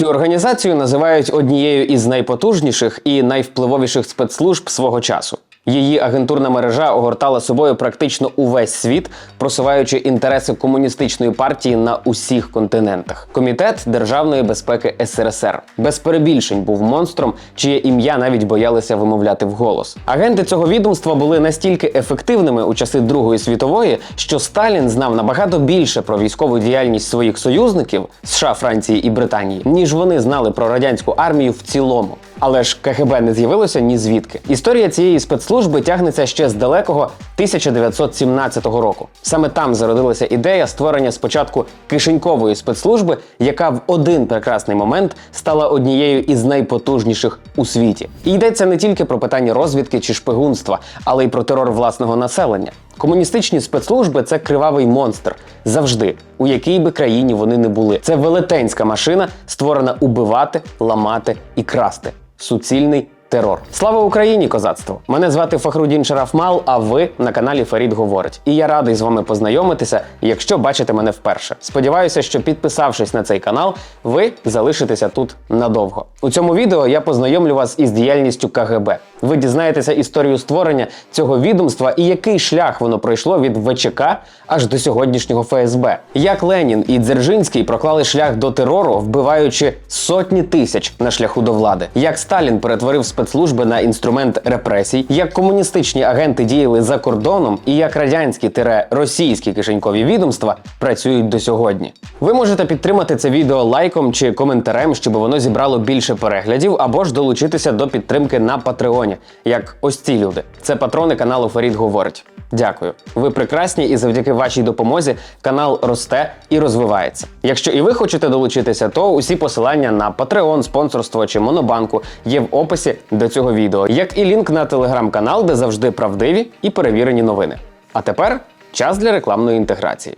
Цю організацію називають однією із найпотужніших і найвпливовіших спецслужб свого часу. Її агентурна мережа огортала собою практично увесь світ, просуваючи інтереси комуністичної партії на усіх континентах. Комітет державної безпеки СРСР без перебільшень був монстром, чиє ім'я навіть боялися вимовляти вголос. Агенти цього відомства були настільки ефективними у часи Другої світової, що Сталін знав набагато більше про військову діяльність своїх союзників США, Франції і Британії, ніж вони знали про радянську армію в цілому. Але ж КГБ не з'явилося ні звідки. Історія цієї спецслужби тягнеться ще з далекого 1917 року. Саме там зародилася ідея створення спочатку кишенькової спецслужби, яка в один прекрасний момент стала однією із найпотужніших у світі. І йдеться не тільки про питання розвідки чи шпигунства, але й про терор власного населення. Комуністичні спецслужби це кривавий монстр завжди, у якій би країні вони не були. Це велетенська машина, створена убивати, ламати і красти. Суцільний терор. Слава Україні, козацтво! Мене звати Фахрудін Шарафмал, а ви на каналі Фарід Говорить. І я радий з вами познайомитися, якщо бачите мене вперше. Сподіваюся, що підписавшись на цей канал, ви залишитеся тут надовго. У цьому відео я познайомлю вас із діяльністю КГБ. Ви дізнаєтеся історію створення цього відомства і який шлях воно пройшло від ВЧК аж до сьогоднішнього ФСБ. Як Ленін і Дзержинський проклали шлях до терору, вбиваючи сотні тисяч на шляху до влади. Як Сталін перетворив спецслужби на інструмент репресій, як комуністичні агенти діяли за кордоном, і як радянські тире російські кишенькові відомства працюють до сьогодні. Ви можете підтримати це відео лайком чи коментарем, щоб воно зібрало більше переглядів, або ж долучитися до підтримки на Патреоні, як ось ці люди. Це патрони каналу Фарід говорить. Дякую. Ви прекрасні, і завдяки вашій допомозі канал росте і розвивається. Якщо і ви хочете долучитися, то усі посилання на Patreon, спонсорство чи Монобанку є в описі до цього відео, як і лінк на телеграм-канал, де завжди правдиві і перевірені новини. А тепер час для рекламної інтеграції.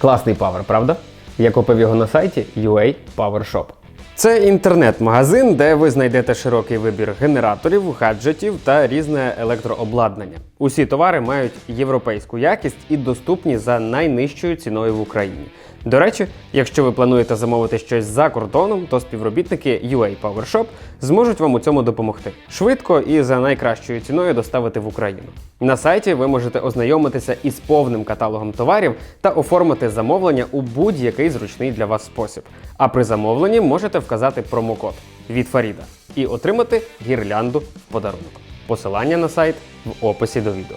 Класний павер, правда? Я купив його на сайті UA Power Shop. Це інтернет-магазин, де ви знайдете широкий вибір генераторів, гаджетів та різне електрообладнання. Усі товари мають європейську якість і доступні за найнижчою ціною в Україні. До речі, якщо ви плануєте замовити щось за кордоном, то співробітники UA Power Shop зможуть вам у цьому допомогти швидко і за найкращою ціною доставити в Україну. На сайті ви можете ознайомитися із повним каталогом товарів та оформити замовлення у будь-який зручний для вас спосіб. А при замовленні можете вказати промокод від Фаріда і отримати гірлянду в подарунок. Посилання на сайт в описі до відео.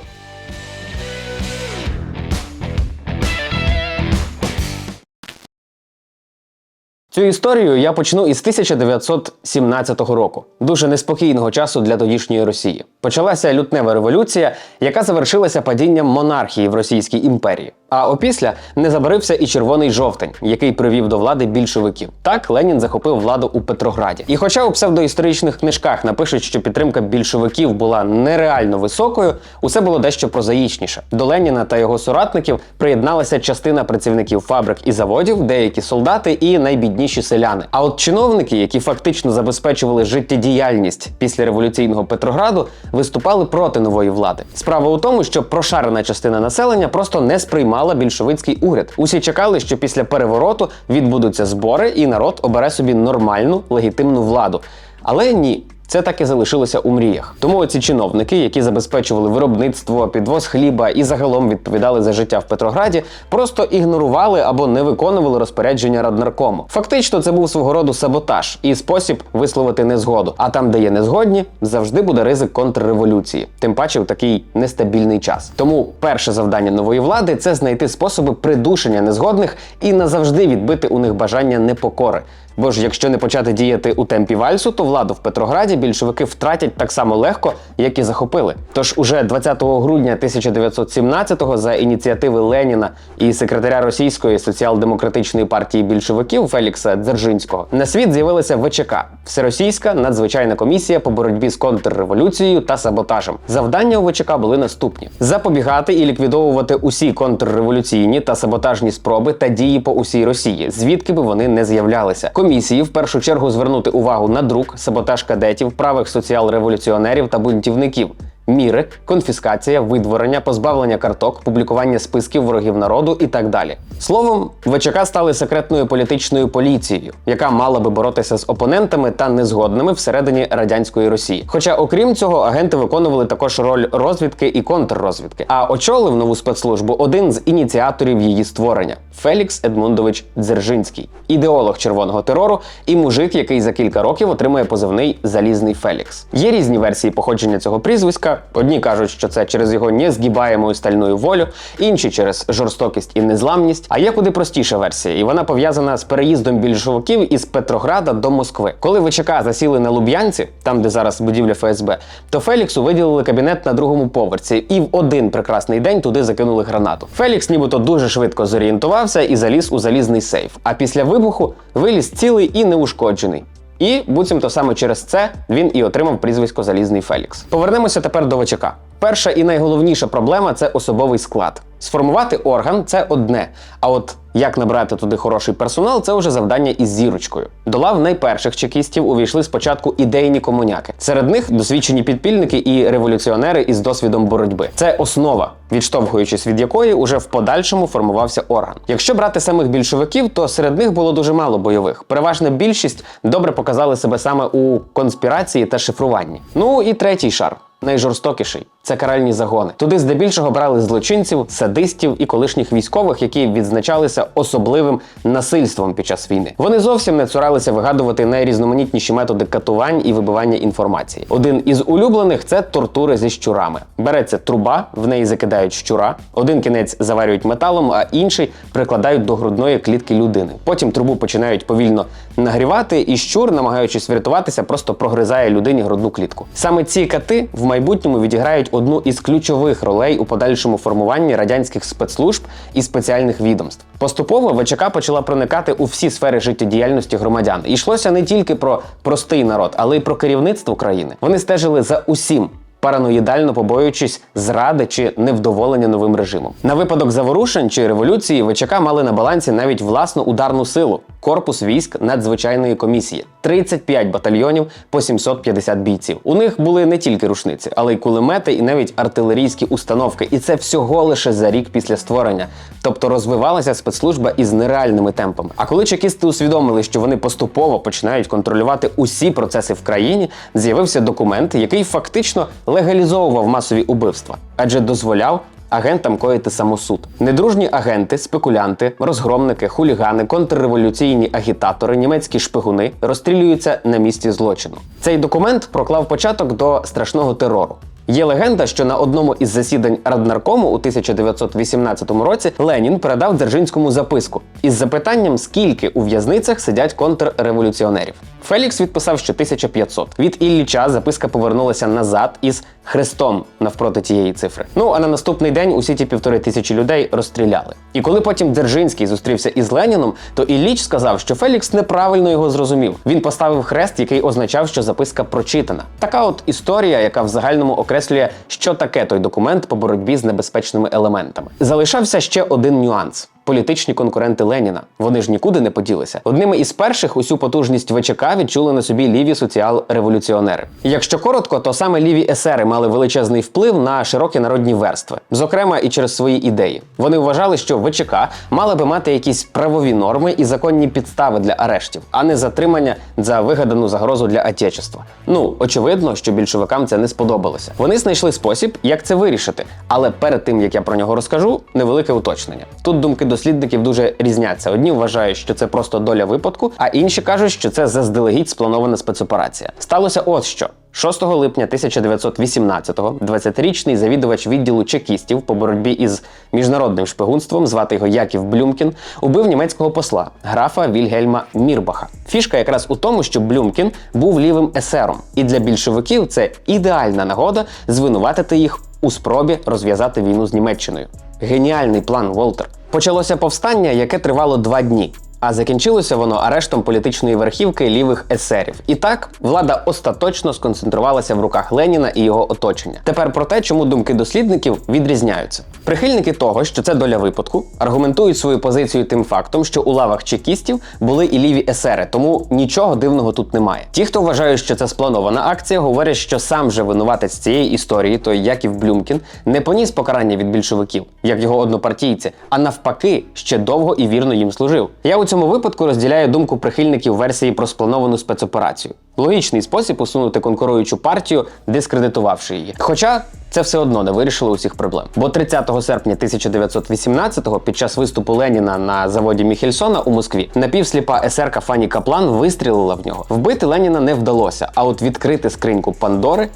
Цю історію я почну із 1917 року, дуже неспокійного часу для тодішньої Росії. Почалася лютнева революція, яка завершилася падінням монархії в Російській імперії. А опісля не забарився і червоний жовтень, який привів до влади більшовиків. Так Ленін захопив владу у Петрограді. І хоча у псевдоісторичних книжках напишуть, що підтримка більшовиків була нереально високою, усе було дещо прозаїчніше. До Леніна та його соратників приєдналася частина працівників фабрик і заводів, деякі солдати і найбідніші селяни. А от чиновники, які фактично забезпечували життєдіяльність після революційного Петрограду, виступали проти нової влади. Справа у тому, що прошарена частина населення просто не сприймала більшовицький уряд. Усі чекали, що після перевороту відбудуться збори, і народ обере собі нормальну легітимну владу. Але ні. Це так і залишилося у мріях. Тому ці чиновники, які забезпечували виробництво, підвоз хліба і загалом відповідали за життя в Петрограді, просто ігнорували або не виконували розпорядження раднаркому. Фактично, це був свого роду саботаж і спосіб висловити незгоду. А там, де є незгодні, завжди буде ризик контрреволюції, тим паче в такий нестабільний час. Тому перше завдання нової влади це знайти способи придушення незгодних і назавжди відбити у них бажання непокори. Бо ж якщо не почати діяти у темпі вальсу, то владу в Петрограді більшовики втратять так само легко, як і захопили. Тож уже 20 грудня 1917-го за ініціативи Леніна і секретаря російської соціал-демократичної партії більшовиків Фелікса Дзержинського на світ з'явилася ВЧК Всеросійська надзвичайна комісія по боротьбі з контрреволюцією та саботажем. Завдання у ВЧК були наступні: запобігати і ліквідовувати усі контрреволюційні та саботажні спроби та дії по усій Росії, звідки би вони не з'являлися. Комісії в першу чергу звернути увагу на друк, саботаж кадетів, правих соціал-революціонерів та бунтівників. Міри, конфіскація, видворення, позбавлення карток, публікування списків ворогів народу і так далі. Словом, ВЧК стали секретною політичною поліцією, яка мала би боротися з опонентами та незгодними всередині радянської Росії. Хоча, окрім цього, агенти виконували також роль розвідки і контррозвідки. А очолив нову спецслужбу один з ініціаторів її створення Фелікс Едмундович Дзержинський, ідеолог червоного терору і мужик, який за кілька років отримує позивний Залізний Фелікс. Є різні версії походження цього прізвиська. Одні кажуть, що це через його незгибаєму стальну волю, інші через жорстокість і незламність. А є куди простіша версія, і вона пов'язана з переїздом більшовиків із Петрограда до Москви. Коли ВЧК засіли на Луб'янці, там де зараз будівля ФСБ, то Феліксу виділили кабінет на другому поверсі, і в один прекрасний день туди закинули гранату. Фелікс, нібито дуже швидко зорієнтувався і заліз у залізний сейф. А після вибуху виліз цілий і неушкоджений. І буцімто саме через це він і отримав прізвисько Залізний Фелікс. Повернемося тепер до ВЧК. Перша і найголовніша проблема це особовий склад. Сформувати орган це одне. А от як набрати туди хороший персонал, це вже завдання із зірочкою. До лав найперших чекістів увійшли спочатку ідейні комуняки. Серед них досвідчені підпільники і революціонери із досвідом боротьби. Це основа, відштовхуючись від якої уже в подальшому формувався орган. Якщо брати самих більшовиків, то серед них було дуже мало бойових. Переважна більшість добре показали себе саме у конспірації та шифруванні. Ну і третій шар. Найжорстокіший це каральні загони. Туди здебільшого брали злочинців, садистів і колишніх військових, які відзначалися особливим насильством під час війни. Вони зовсім не цуралися вигадувати найрізноманітніші методи катувань і вибивання інформації. Один із улюблених це тортури зі щурами. Береться труба, в неї закидають щура, один кінець заварюють металом, а інший прикладають до грудної клітки людини. Потім трубу починають повільно нагрівати, і щур, намагаючись врятуватися, просто прогризає людині грудну клітку. Саме ці кати в майбутньому відіграють одну із ключових ролей у подальшому формуванні радянських спецслужб і спеціальних відомств. Поступово ВЧК почала проникати у всі сфери життєдіяльності громадян. І йшлося не тільки про простий народ, але й про керівництво країни. Вони стежили за усім. Параноїдально побоюючись зради чи невдоволення новим режимом. На випадок заворушень чи революції ВЧК мали на балансі навіть власну ударну силу корпус військ надзвичайної комісії 35 батальйонів по 750 бійців. У них були не тільки рушниці, але й кулемети, і навіть артилерійські установки. І це всього лише за рік після створення. Тобто розвивалася спецслужба із нереальними темпами. А коли чекісти усвідомили, що вони поступово починають контролювати усі процеси в країні, з'явився документ, який фактично легалізовував масові убивства, адже дозволяв агентам коїти самосуд. Недружні агенти, спекулянти, розгромники, хулігани, контрреволюційні агітатори, німецькі шпигуни розстрілюються на місці злочину. Цей документ проклав початок до страшного терору. Є легенда, що на одному із засідань Раднаркому у 1918 році Ленін передав Дзержинському записку із запитанням, скільки у в'язницях сидять контрреволюціонерів. Фелікс відписав, що 1500. Від Ілліча записка повернулася назад із хрестом навпроти тієї цифри. Ну а на наступний день усі ті півтори тисячі людей розстріляли. І коли потім Дзержинський зустрівся із Леніном, то Ілліч сказав, що Фелікс неправильно його зрозумів. Він поставив хрест, який означав, що записка прочитана. Така от історія, яка в загальному окреслює, що таке той документ по боротьбі з небезпечними елементами. Залишався ще один нюанс. Політичні конкуренти Леніна. Вони ж нікуди не поділися. Одними із перших усю потужність ВЧК відчули на собі ліві соціал-революціонери. Якщо коротко, то саме ліві есери мали величезний вплив на широкі народні верстви, зокрема і через свої ідеї. Вони вважали, що ВЧК мала би мати якісь правові норми і законні підстави для арештів, а не затримання за вигадану загрозу для отечества. Ну очевидно, що більшовикам це не сподобалося. Вони знайшли спосіб, як це вирішити. Але перед тим як я про нього розкажу, невелике уточнення. Тут думки дослідників дуже різняться. Одні вважають, що це просто доля випадку, а інші кажуть, що це заздалегідь спланована спецоперація. Сталося от що. 6 липня 1918-го 20-річний завідувач відділу чекістів по боротьбі із міжнародним шпигунством, звати його Яків Блюмкін, убив німецького посла графа Вільгельма Мірбаха. Фішка якраз у тому, що Блюмкін був лівим есером, і для більшовиків це ідеальна нагода звинуватити їх у спробі розв'язати війну з Німеччиною. Геніальний план, Волтер. Почалося повстання, яке тривало два дні. А закінчилося воно арештом політичної верхівки лівих есерів. І так влада остаточно сконцентрувалася в руках Леніна і його оточення. Тепер про те, чому думки дослідників відрізняються. Прихильники того, що це доля випадку, аргументують свою позицію тим фактом, що у лавах чекістів були і ліві есери, тому нічого дивного тут немає. Ті, хто вважають, що це спланована акція, говорять, що сам же винуватець цієї історії, той Яків Блюмкін, не поніс покарання від більшовиків, як його однопартійці, а навпаки, ще довго і вірно їм служив. Я у цьому випадку розділяю думку прихильників версії про сплановану спецоперацію. Логічний спосіб усунути конкуруючу партію, дискредитувавши її. Хоча це все одно не вирішило усіх проблем. Бо 30 серпня 1918-го, під час виступу Леніна на заводі Міхельсона у Москві, напівсліпа есерка Фані Каплан вистрілила в нього. Вбити Леніна не вдалося, а от відкрити скриньку Пандори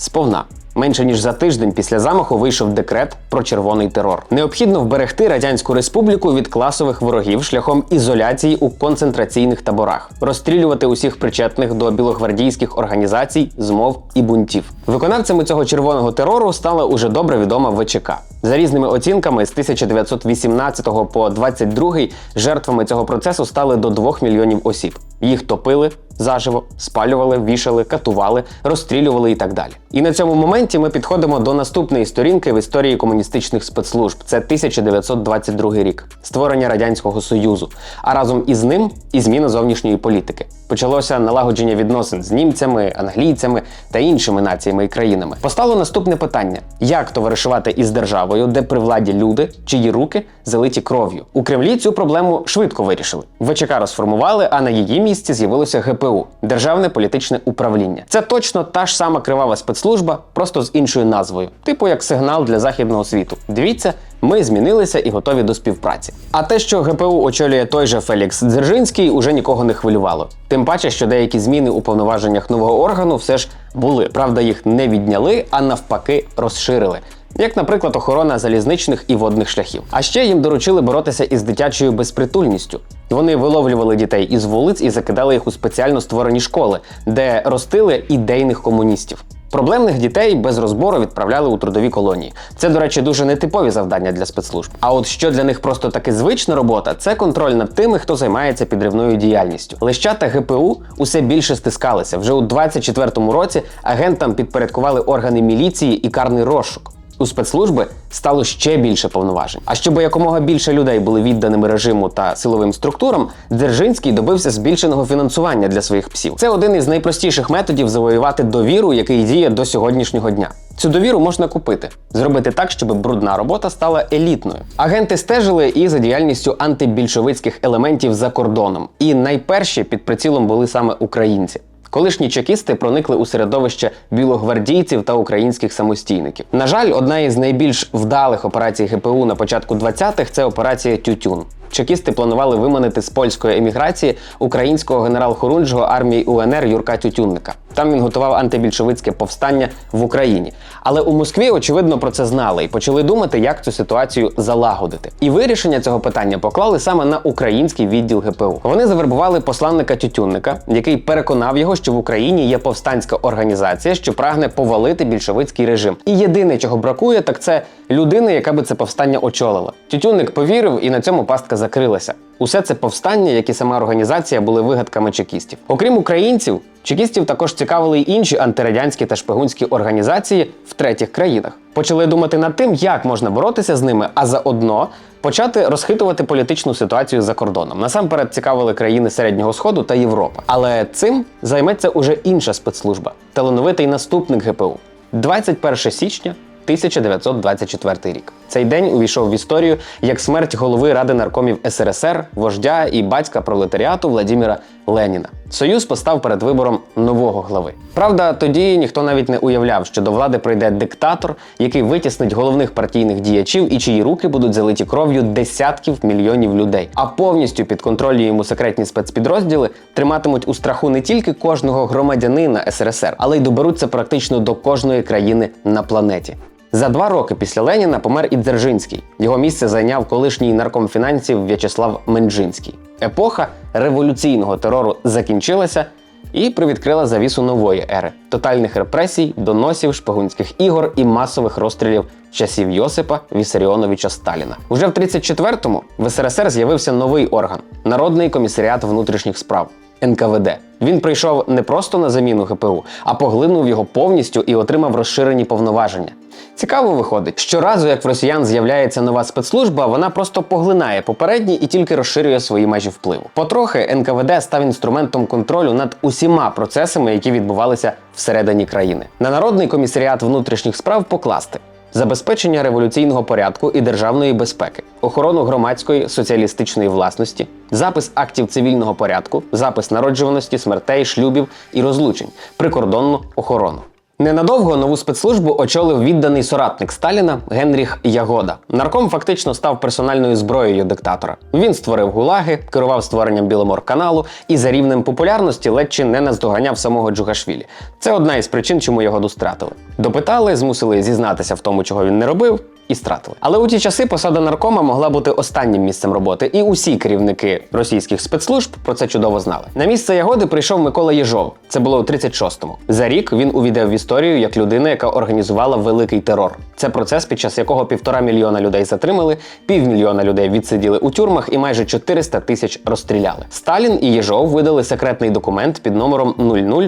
сповна. Менше ніж за тиждень після замаху вийшов декрет про червоний терор. Необхідно вберегти радянську республіку від класових ворогів шляхом ізоляції у концентраційних таборах, розстрілювати усіх причетних до білогвардійських організацій, змов і бунтів. Виконавцями цього червоного терору стала уже добре відома ВЧК. За різними оцінками, з 1918 по 22 жертвами цього процесу стали до 2 мільйонів осіб. Їх топили заживо, спалювали, вішали, катували, розстрілювали і так далі. І на цьому моменті ми підходимо до наступної сторінки в історії комуністичних спецслужб. Це 1922 рік, створення радянського союзу. А разом із ним і зміна зовнішньої політики. Почалося налагодження відносин з німцями, англійцями та іншими націями і країнами. Постало наступне питання: як товаришувати із державою, де при владі люди, чиї руки залиті кров'ю? У Кремлі цю проблему швидко вирішили. ВЧК розформували, а на її місці з'явилося ГПУ Державне політичне управління. Це точно та ж сама кривава спецслужба, просто з іншою назвою, типу як сигнал для західного світу. Дивіться. Ми змінилися і готові до співпраці. А те, що ГПУ очолює той же Фелікс Дзержинський, уже нікого не хвилювало. Тим паче, що деякі зміни у повноваженнях нового органу все ж були. Правда, їх не відняли, а навпаки, розширили. Як, наприклад, охорона залізничних і водних шляхів. А ще їм доручили боротися із дитячою безпритульністю. Вони виловлювали дітей із вулиць і закидали їх у спеціально створені школи, де ростили ідейних комуністів. Проблемних дітей без розбору відправляли у трудові колонії. Це, до речі, дуже нетипові завдання для спецслужб. А от що для них просто таки звична робота, це контроль над тими, хто займається підривною діяльністю. Леща та ГПУ усе більше стискалися. Вже у 24-му році агентам підпорядкували органи міліції і карний розшук. У спецслужби стало ще більше повноважень. А щоб якомога більше людей були відданими режиму та силовим структурам, Дзержинський добився збільшеного фінансування для своїх псів. Це один із найпростіших методів завоювати довіру, який діє до сьогоднішнього дня. Цю довіру можна купити, зробити так, щоб брудна робота стала елітною. Агенти стежили і за діяльністю антибільшовицьких елементів за кордоном. І найперші під прицілом були саме українці. Колишні чекісти проникли у середовище білогвардійців та українських самостійників. На жаль, одна із найбільш вдалих операцій ГПУ на початку 20-х – це операція Тютюн. Чекісти планували виманити з польської еміграції українського генерал-хорунжого армії УНР Юрка Тютюнника. Там він готував антибільшовицьке повстання в Україні. Але у Москві, очевидно, про це знали і почали думати, як цю ситуацію залагодити. І вирішення цього питання поклали саме на український відділ ГПУ. Вони завербували посланника Тютюнника, який переконав його, що в Україні є повстанська організація, що прагне повалити більшовицький режим. І єдине, чого бракує, так це людина, яка би це повстання очолила. Тютюнник повірив, і на цьому пастка закрилася. Усе це повстання, як і сама організація, були вигадками чекістів. Окрім українців, чекістів також цікавили й інші антирадянські та шпигунські організації в третіх країнах. Почали думати над тим, як можна боротися з ними, а заодно почати розхитувати політичну ситуацію за кордоном. Насамперед цікавили країни Середнього Сходу та Європа. Але цим займеться уже інша спецслужба талановитий наступник ГПУ. 21 січня 1924 рік. Цей день увійшов в історію як смерть голови Ради наркомів СРСР, вождя і батька пролетаріату Владимира Леніна. Союз постав перед вибором нового глави. Правда, тоді ніхто навіть не уявляв, що до влади прийде диктатор, який витіснить головних партійних діячів і чиї руки будуть залиті кров'ю десятків мільйонів людей. А повністю під контролем йому секретні спецпідрозділи триматимуть у страху не тільки кожного громадянина СРСР, але й доберуться практично до кожної країни на планеті. За два роки після Леніна помер і Дзержинський. Його місце зайняв колишній нарком фінансів В'ячеслав Менджинський. Епоха революційного терору закінчилася і привідкрила завісу нової ери тотальних репресій, доносів, шпигунських ігор і масових розстрілів часів Йосипа Вісаріоновича Сталіна. Уже в 34-му в СРСР з'явився новий орган Народний комісаріат внутрішніх справ. НКВД. Він прийшов не просто на заміну ГПУ, а поглинув його повністю і отримав розширені повноваження. Цікаво виходить, щоразу, як в росіян з'являється нова спецслужба, вона просто поглинає попередні і тільки розширює свої межі впливу. Потрохи НКВД став інструментом контролю над усіма процесами, які відбувалися всередині країни. На народний комісаріат внутрішніх справ покласти. Забезпечення революційного порядку і державної безпеки, охорону громадської соціалістичної власності, запис актів цивільного порядку, запис народжуваності, смертей, шлюбів і розлучень, прикордонну охорону. Ненадовго нову спецслужбу очолив відданий соратник Сталіна Генріх Ягода. Нарком фактично став персональною зброєю диктатора. Він створив гулаги, керував створенням Біломор-каналу і за рівнем популярності ледь чи не наздоганяв самого Джугашвілі. Це одна із причин, чому його достратили. Допитали, змусили зізнатися в тому, чого він не робив. І стратили. Але у ті часи посада наркома могла бути останнім місцем роботи, і усі керівники російських спецслужб про це чудово знали. На місце ягоди прийшов Микола Єжов. Це було у 36-му. За рік він увійде в історію як людина, яка організувала великий терор. Це процес, під час якого півтора мільйона людей затримали, півмільйона людей відсиділи у тюрмах і майже 400 тисяч розстріляли. Сталін і Єжов видали секретний документ під номером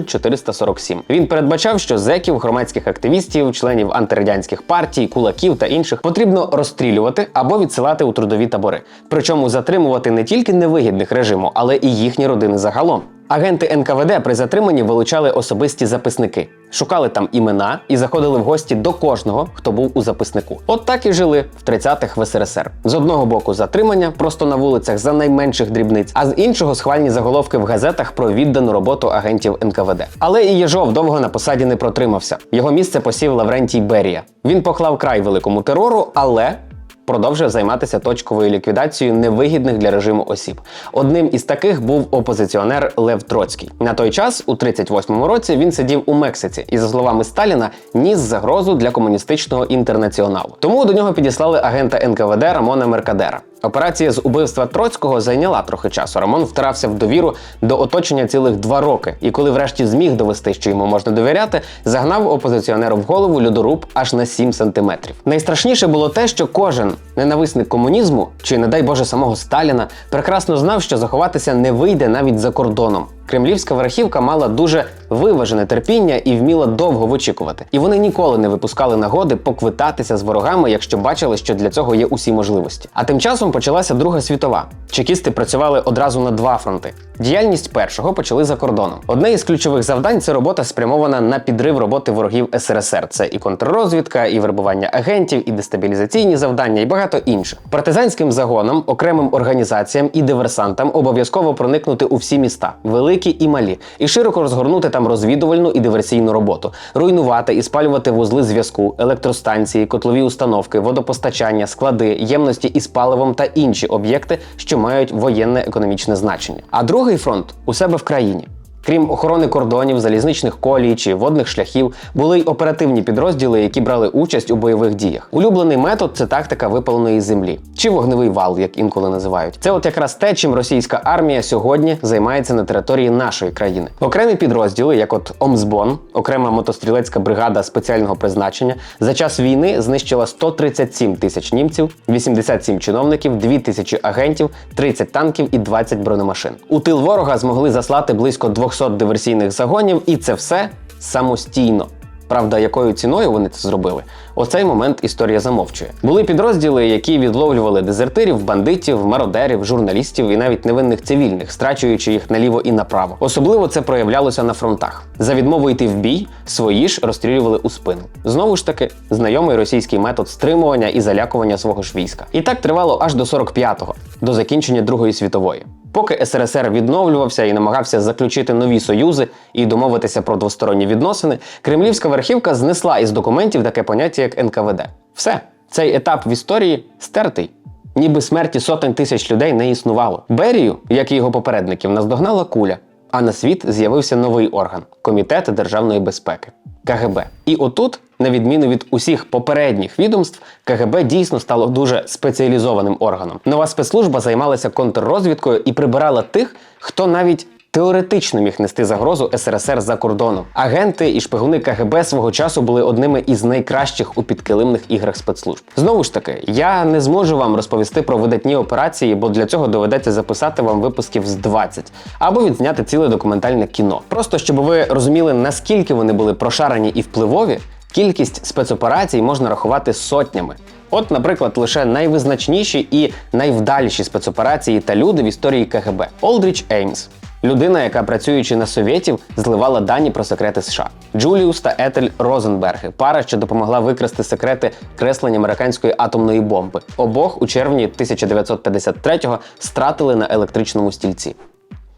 00447. Він передбачав, що зеків, громадських активістів, членів антирадянських партій, кулаків та інших потрібно розстрілювати або відсилати у трудові табори. Причому затримувати не тільки невигідних режиму, але і їхні родини загалом. Агенти НКВД при затриманні вилучали особисті записники, шукали там імена і заходили в гості до кожного, хто був у записнику. От так і жили в 30-х в СРСР. З одного боку затримання просто на вулицях за найменших дрібниць, а з іншого схвальні заголовки в газетах про віддану роботу агентів НКВД. Але і Єжов довго на посаді не протримався. Його місце посів Лаврентій Берія. Він поклав край великому терору, але продовжив займатися точковою ліквідацією невигідних для режиму осіб. Одним із таких був опозиціонер Лев Троцький. На той час, у 38-му році, він сидів у Мексиці і, за словами Сталіна, ніс загрозу для комуністичного інтернаціоналу. Тому до нього підіслали агента НКВД Рамона Меркадера. Операція з убивства Троцького зайняла трохи часу. Рамон втирався в довіру до оточення цілих два роки. І коли врешті зміг довести, що йому можна довіряти, загнав опозиціонеру в голову льодоруб аж на 7 сантиметрів. Найстрашніше було те, що кожен ненависник комунізму, чи не дай Боже самого Сталіна, прекрасно знав, що заховатися не вийде навіть за кордоном. Кремлівська верхівка мала дуже виважене терпіння і вміла довго вичікувати. І вони ніколи не випускали нагоди поквитатися з ворогами, якщо бачили, що для цього є усі можливості. А тим часом почалася Друга світова. Чекісти працювали одразу на два фронти. Діяльність першого почали за кордоном. Одне із ключових завдань це робота спрямована на підрив роботи ворогів СРСР. Це і контррозвідка, і вербування агентів, і дестабілізаційні завдання, і багато інших. Партизанським загонам, окремим організаціям і диверсантам обов'язково проникнути у всі міста, великі і малі, і широко розгорнути там розвідувальну і диверсійну роботу, руйнувати і спалювати вузли зв'язку, електростанції, котлові установки, водопостачання, склади, ємності із паливом та інші об'єкти, що мають воєнне економічне значення. А другий фронт у себе в країні. Крім охорони кордонів, залізничних колій чи водних шляхів, були й оперативні підрозділи, які брали участь у бойових діях. Улюблений метод це тактика випаленої землі чи вогневий вал, як інколи називають. Це от якраз те, чим російська армія сьогодні займається на території нашої країни. Окремі підрозділи, як от Омсбон, окрема мотострілецька бригада спеціального призначення, за час війни знищила 137 тисяч німців, 87 чиновників, 2 тисячі агентів, 30 танків і 20 бронемашин. У тил ворога змогли заслати близько 200 диверсійних загонів, і це все самостійно. Правда, якою ціною вони це зробили? Оцей момент історія замовчує. Були підрозділи, які відловлювали дезертирів, бандитів, мародерів, журналістів і навіть невинних цивільних, страчуючи їх наліво і направо. Особливо це проявлялося на фронтах. За відмову йти в бій, свої ж розстрілювали у спину. Знову ж таки, знайомий російський метод стримування і залякування свого ж війська. І так тривало аж до 45-го, до закінчення Другої світової. Поки СРСР відновлювався і намагався заключити нові союзи і домовитися про двосторонні відносини, кремлівська верхівка знесла із документів таке поняття як НКВД. Все, цей етап в історії стертий. Ніби смерті сотень тисяч людей не існувало. Берію, як і його попередників, наздогнала куля, а на світ з'явився новий орган комітет державної безпеки КГБ. І отут, на відміну від усіх попередніх відомств, КГБ дійсно стало дуже спеціалізованим органом. Нова спецслужба займалася контррозвідкою і прибирала тих, хто навіть теоретично міг нести загрозу СРСР за кордоном. Агенти і шпигуни КГБ свого часу були одними із найкращих у підкилимних іграх спецслужб. Знову ж таки, я не зможу вам розповісти про видатні операції, бо для цього доведеться записати вам випусків з 20, або відзняти ціле документальне кіно. Просто щоб ви розуміли, наскільки вони були прошарені і впливові. Кількість спецоперацій можна рахувати сотнями. От, наприклад, лише найвизначніші і найвдаліші спецоперації та люди в історії КГБ. Олдріч Еймс. Людина, яка працюючи на совєтів, зливала дані про секрети США. Джуліус та Етель Розенберги, пара, що допомогла викрасти секрети креслення американської атомної бомби. Обох у червні 1953-го стратили на електричному стільці.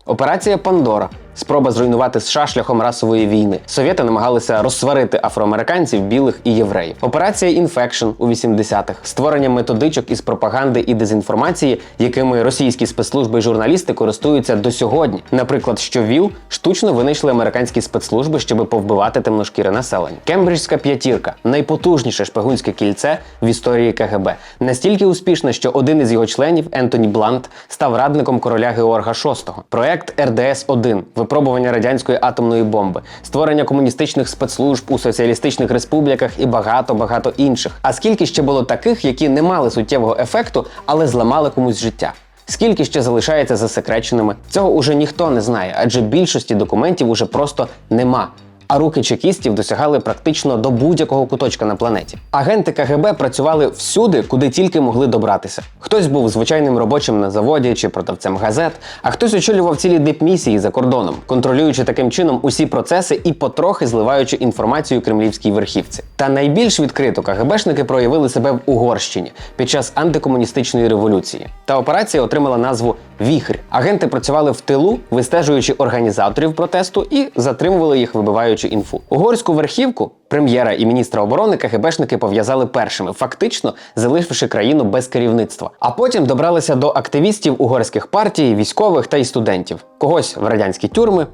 Операція Пандора спроба зруйнувати США шляхом расової війни. Совєти намагалися розсварити афроамериканців, білих і євреїв. Операція Інфекшн у 80-х створення методичок із пропаганди і дезінформації, якими російські спецслужби і журналісти користуються до сьогодні. Наприклад, що ВІЛ штучно винайшли американські спецслужби, щоб повбивати темношкіре населення. Кембриджська п'ятірка найпотужніше шпигунське кільце в історії КГБ. Настільки успішне, що один із його членів, Ентоні Блант, став радником короля Георга VI. Проект РДС 1 випробування радянської атомної бомби, створення комуністичних спецслужб у соціалістичних республіках і багато багато інших. А скільки ще було таких, які не мали суттєвого ефекту, але зламали комусь життя? Скільки ще залишається засекреченими? Цього уже ніхто не знає, адже більшості документів уже просто нема. А руки чекістів досягали практично до будь-якого куточка на планеті. Агенти КГБ працювали всюди, куди тільки могли добратися. Хтось був звичайним робочим на заводі чи продавцем газет, а хтось очолював цілі дипмісії за кордоном, контролюючи таким чином усі процеси і потрохи зливаючи інформацію кремлівській верхівці. Та найбільш відкрито КГБшники проявили себе в Угорщині під час антикомуністичної революції. Та операція отримала назву Віхрь. Агенти працювали в тилу, вистежуючи організаторів протесту і затримували їх, вибиваючи інфу. Угорську верхівку, прем'єра і міністра оборони КГБшники пов'язали першими, фактично залишивши країну без керівництва. А потім добралися до активістів угорських партій, військових та й студентів. Когось в радянські тюрми,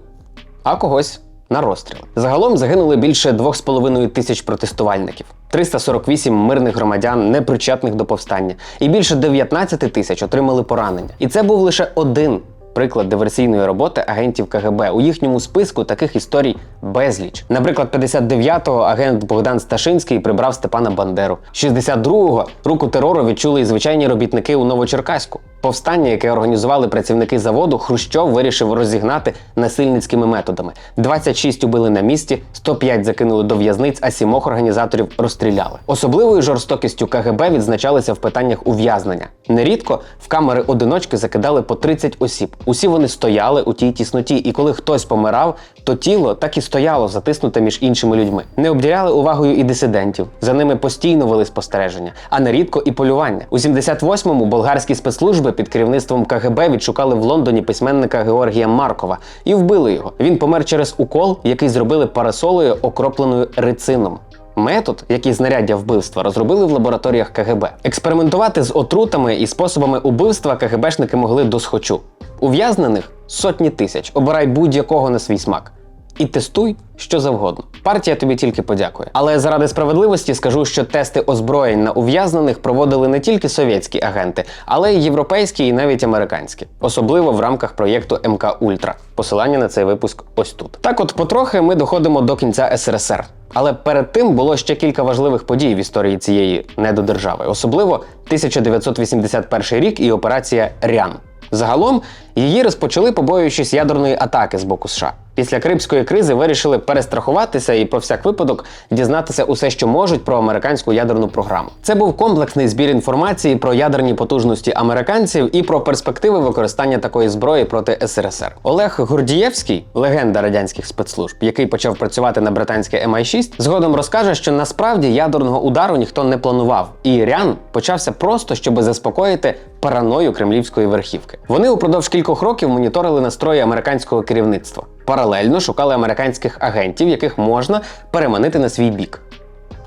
а когось на розстріл. Загалом загинули більше 2,5 тисяч протестувальників, 348 мирних громадян, непричетних до повстання, і більше 19 тисяч отримали поранення. І це був лише один. Приклад диверсійної роботи агентів КГБ у їхньому списку таких історій безліч. Наприклад, 59-го агент Богдан Сташинський прибрав Степана Бандеру. 62-го руку терору відчули і звичайні робітники у Новочеркаську. Повстання, яке організували працівники заводу, Хрущов вирішив розігнати насильницькими методами. 26 убили на місці, 105 закинули до в'язниць, а сімох організаторів розстріляли. Особливою жорстокістю КГБ відзначалися в питаннях ув'язнення. Нерідко в камери одиночки закидали по 30 осіб. Усі вони стояли у тій тісноті, і коли хтось помирав, то тіло так і стояло затиснуте між іншими людьми. Не обділяли увагою і дисидентів. За ними постійно вели спостереження, а нерідко і полювання. У 78-му болгарські спецслужби під керівництвом КГБ відшукали в Лондоні письменника Георгія Маркова і вбили його. Він помер через укол, який зробили парасолою, окропленою рицином. Метод, який знаряддя вбивства, розробили в лабораторіях КГБ. Експериментувати з отрутами і способами убивства КГБшники могли досхочу. Ув'язнених сотні тисяч. Обирай будь-якого на свій смак. І тестуй що завгодно. Партія тобі тільки подякує. Але заради справедливості скажу, що тести озброєнь на ув'язнених проводили не тільки совєтські агенти, але й європейські і навіть американські, особливо в рамках проєкту МК Ультра. Посилання на цей випуск ось тут. Так, от потрохи ми доходимо до кінця СРСР. Але перед тим було ще кілька важливих подій в історії цієї недодержави, особливо 1981 рік і операція Рян. Загалом її розпочали, побоюючись ядерної атаки з боку США. Після Карибської кризи вирішили перестрахуватися і про всяк випадок дізнатися усе, що можуть про американську ядерну програму. Це був комплексний збір інформації про ядерні потужності американців і про перспективи використання такої зброї проти СРСР. Олег Гордієвський, легенда радянських спецслужб, який почав працювати на британське MI6, згодом розкаже, що насправді ядерного удару ніхто не планував, і Рян почався просто, щоб заспокоїти параною кремлівської верхівки. Вони упродовж кількох років моніторили настрої американського керівництва. Паралельно шукали американських агентів, яких можна переманити на свій бік.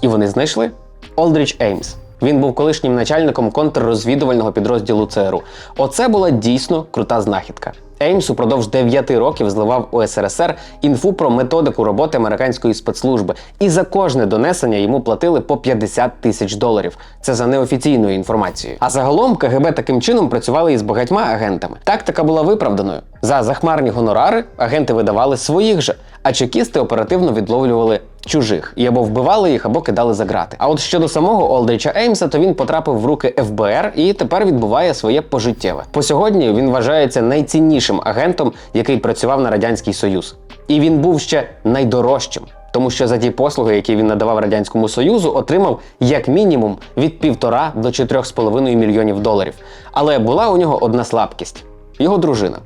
І вони знайшли Олдріч Еймс. Він був колишнім начальником контррозвідувального підрозділу ЦРУ. Оце була дійсно крута знахідка. Еймс упродовж 9 років зливав у СРСР інфу про методику роботи американської спецслужби, і за кожне донесення йому платили по 50 тисяч доларів. Це за неофіційною інформацією. А загалом КГБ таким чином працювали із багатьма агентами. Тактика була виправданою. За захмарні гонорари агенти видавали своїх же, а чекісти оперативно відловлювали чужих і або вбивали їх, або кидали за грати. А от щодо самого Олдріча Еймса, то він потрапив в руки ФБР і тепер відбуває своє пожиттєве. По сьогодні він вважається найціннішим агентом, який працював на радянський союз, і він був ще найдорожчим. Тому що за ті послуги, які він надавав радянському союзу, отримав як мінімум від півтора до 4,5 мільйонів доларів. Але була у нього одна слабкість його дружина.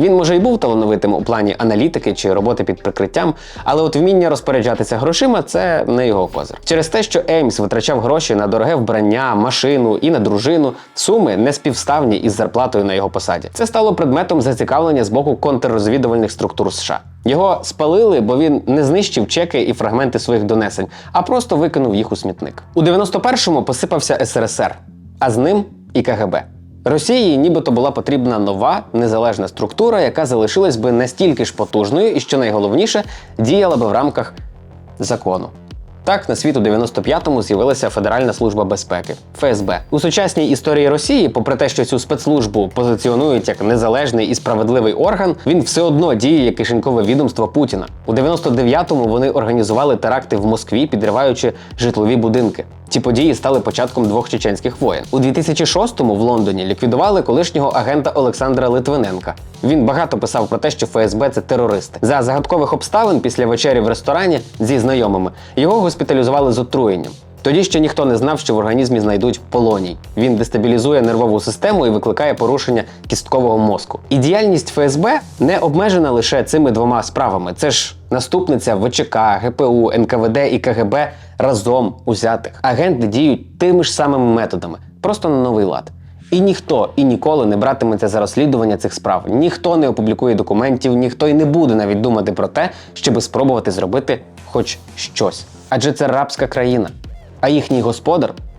Він може й був талановитим у плані аналітики чи роботи під прикриттям, але от вміння розпоряджатися грошима це не його козир. Через те, що Еймс витрачав гроші на дороге вбрання, машину і на дружину, суми не співставні із зарплатою на його посаді. Це стало предметом зацікавлення з боку контррозвідувальних структур США. Його спалили, бо він не знищив чеки і фрагменти своїх донесень, а просто викинув їх у смітник. У 91-му посипався СРСР, а з ним і КГБ. Росії нібито була потрібна нова незалежна структура, яка залишилась би настільки ж потужною і, що найголовніше, діяла би в рамках закону. Так, на світ у 95-му з'явилася Федеральна служба безпеки ФСБ. У сучасній історії Росії, попри те, що цю спецслужбу позиціонують як незалежний і справедливий орган, він все одно діє як кишенькове відомство Путіна. У 99-му вони організували теракти в Москві, підриваючи житлові будинки. Ці події стали початком двох чеченських воєн. У 2006-му в Лондоні ліквідували колишнього агента Олександра Литвиненка. Він багато писав про те, що ФСБ це терористи. За загадкових обставин після вечері в ресторані зі знайомими його госпіталізували з отруєнням. Тоді ще ніхто не знав, що в організмі знайдуть полоній. Він дестабілізує нервову систему і викликає порушення кісткового мозку. І діяльність ФСБ не обмежена лише цими двома справами. Це ж наступниця ВЧК, ГПУ, НКВД і КГБ разом узятих. Агенти діють тими ж самими методами, просто на новий лад. І ніхто і ніколи не братиметься за розслідування цих справ. Ніхто не опублікує документів, ніхто й не буде навіть думати про те, щоби спробувати зробити хоч щось. Адже це рабська країна, а їхній господар